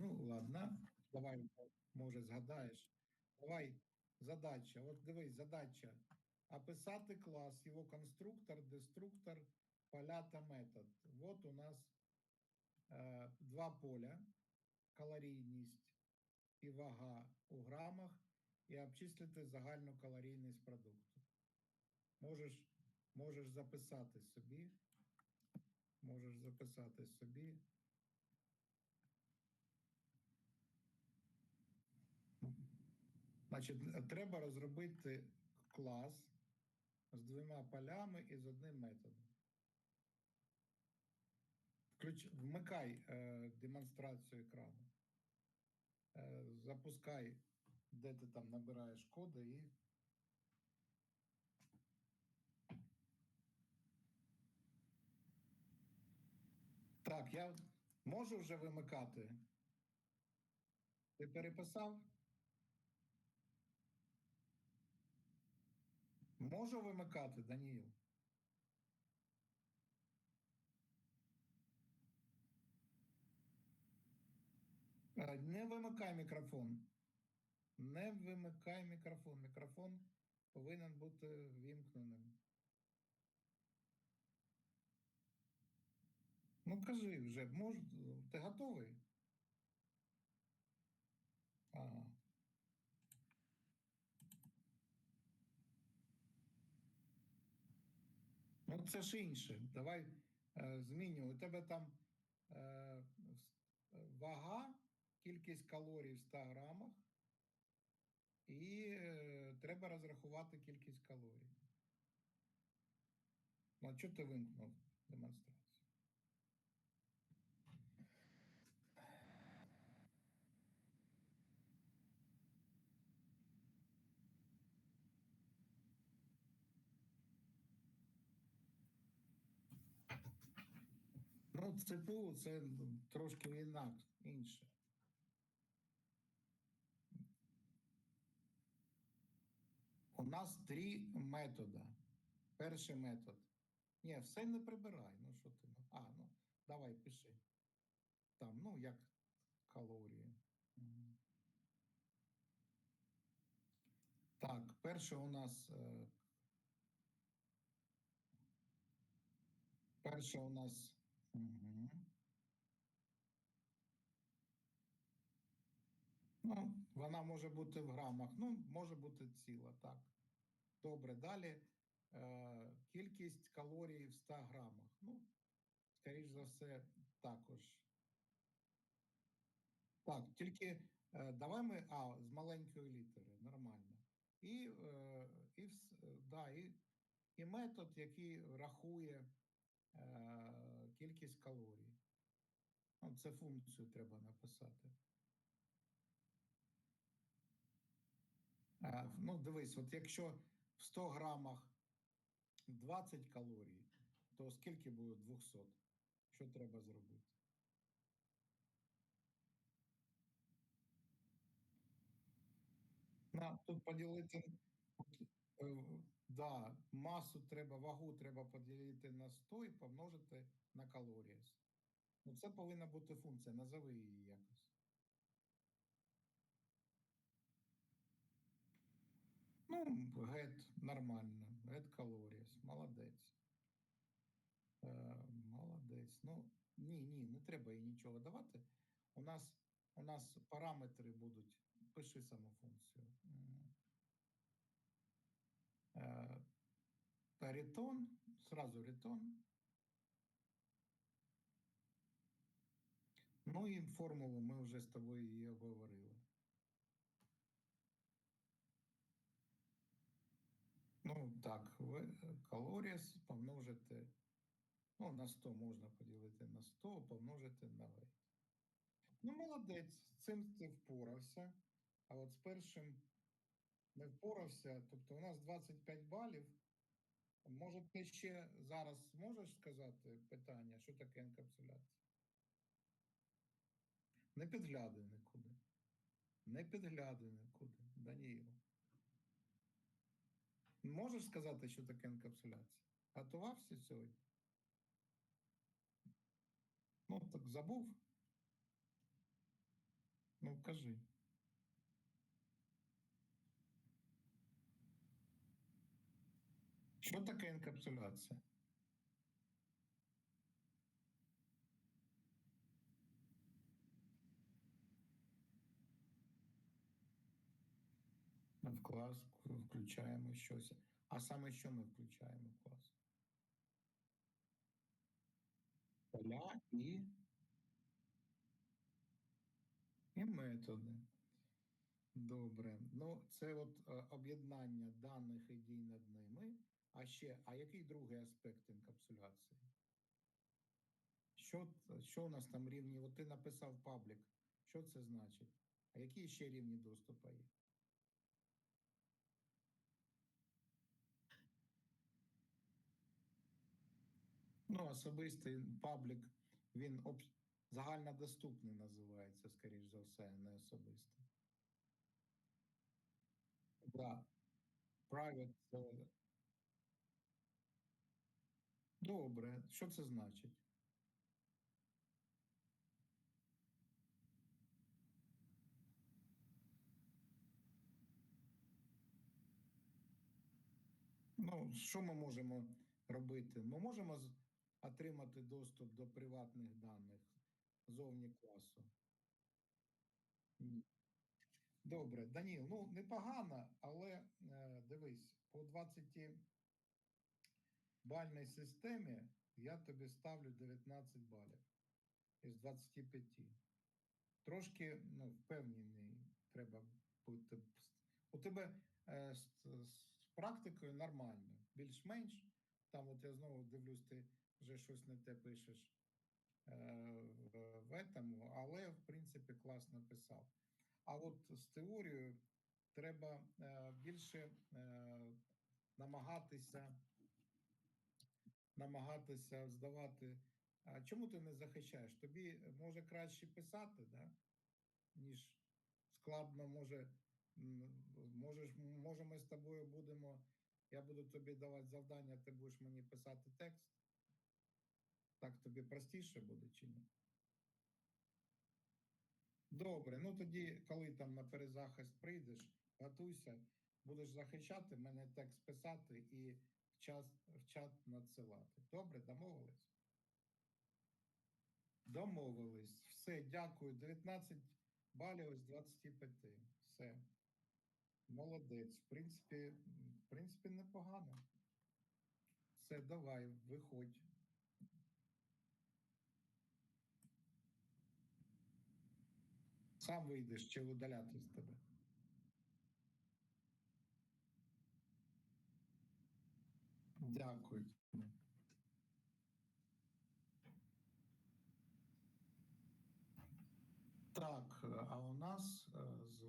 Ну ладно. Давай, може, згадаєш. Давай, задача. От дивись, задача. Описати клас, його конструктор, деструктор, поля та метод. От у нас е, два поля, калорійність і вага у грамах, і обчислити загальну калорійність продукту. Можеш, можеш записати собі. Можеш записати собі. Значить, треба розробити клас з двома полями і з одним методом. Включ... Вмикай е, демонстрацію екрану. Е, запускай, де ти там набираєш коди і. Так, я можу вже вимикати. Ти переписав? Можу вимикати, Даніїл? Е, Не вимикай мікрофон. Не вимикай мікрофон. Мікрофон повинен бути вімкненим. Ну, кажи вже, мож... ти готовий? Це ж інше. Давай е. У тебе там е, вага, кількість калорій в 100 грамах, і е, треба розрахувати кількість калорій. Ну, а чого ти вимкнув демонстрацію? Ну, ЦПУ це трошки інак, інше. У нас три методи. Перший метод. Ні, все не прибирай. Ну що ти? ну, А, ну давай пиши. Там, ну, як калорії. Так, перше у нас. е, Перше у нас. Ну, вона може бути в грамах, ну, може бути ціла, так. Добре, далі е, кількість калорій в 100 грамах. Ну, скоріш за все, також. Так, тільки е, давай ми А з маленької літери, нормально. І, е, і, е, да, і, і метод, який рахує е, кількість калорій. Ну, це функцію треба написати. Е, Ну, дивись, от якщо в 100 грамах 20 калорій, то скільки буде 200? Що треба зробити? На, тут поділити, е, да, масу треба, вагу треба поділити на 100 і помножити на калорії. Ну, це повинна бути функція, назови її якось. Ну, get нормально. Get calories. Молодець. Е, молодець. Ну, ні, ні, не треба їй нічого давати. У нас, у нас параметри будуть. Пиши саму функцію. М. Е, сразу return. Ну і формулу ми вже з тобою її обговорили. Ну, так, ви калоріс помножити. Ну, на 100 можна поділити на 100, помножити на V. Ну, молодець, цим ти впорався. А от з першим не впорався. Тобто у нас 25 балів. Може, ти ще зараз можеш сказати питання, що таке енкапсуляція? Не підглядай нікуди. Не підглядай нікуди, Даніїл. Можеш сказати, що таке енкапсуляція? Готувався сьогодні? Ну, так забув. Ну, кажи. Що таке інкапсуляція? В клас включаємо щось. А саме що ми включаємо в клас? Поля і, і методи. Добре. Ну, це от е, об'єднання даних і дій над ними. А ще, а який другий аспект інкапсуляції? Що, що у нас там рівні? От ти написав паблік. Що це значить? А які ще рівні доступу є? Ну, особистий паблік, він об... загальнодоступний називається, скоріш за все, не особистий. Да. Private це... Добре. Що це значить? Ну, що ми можемо робити? Ми можемо отримати доступ до приватних даних зовні класу. Ні. Добре, Даніл, ну непогано, але е, дивись, по 20 бальній системі я тобі ставлю 19 балів із 25. Трошки ну, впевнений треба бути. У тебе е, з, з практикою нормально, більш-менш. Там, от я знову дивлюсь, ти вже щось не те пишеш е, в, етому, але в принципі класно писав. А от з теорією треба е, більше е, намагатися намагатися здавати. А чому ти не захищаєш? Тобі може краще писати, да? ніж складно може. Можеш, може, ми з тобою будемо. Я буду тобі давати завдання, ти будеш мені писати текст. Так тобі простіше буде чи ні? Добре, ну тоді, коли там на перезахист прийдеш, готуйся, будеш захищати, мене текст писати і час, в чат надсилати. Добре, домовились? Домовились. Все, дякую. 19 балів з 25. Все. Молодець. В принципі, в принципі, непогано. Все, давай, виходь. Сам вийдеш чи видаляти з тебе. Дякую. Так, а у нас е, з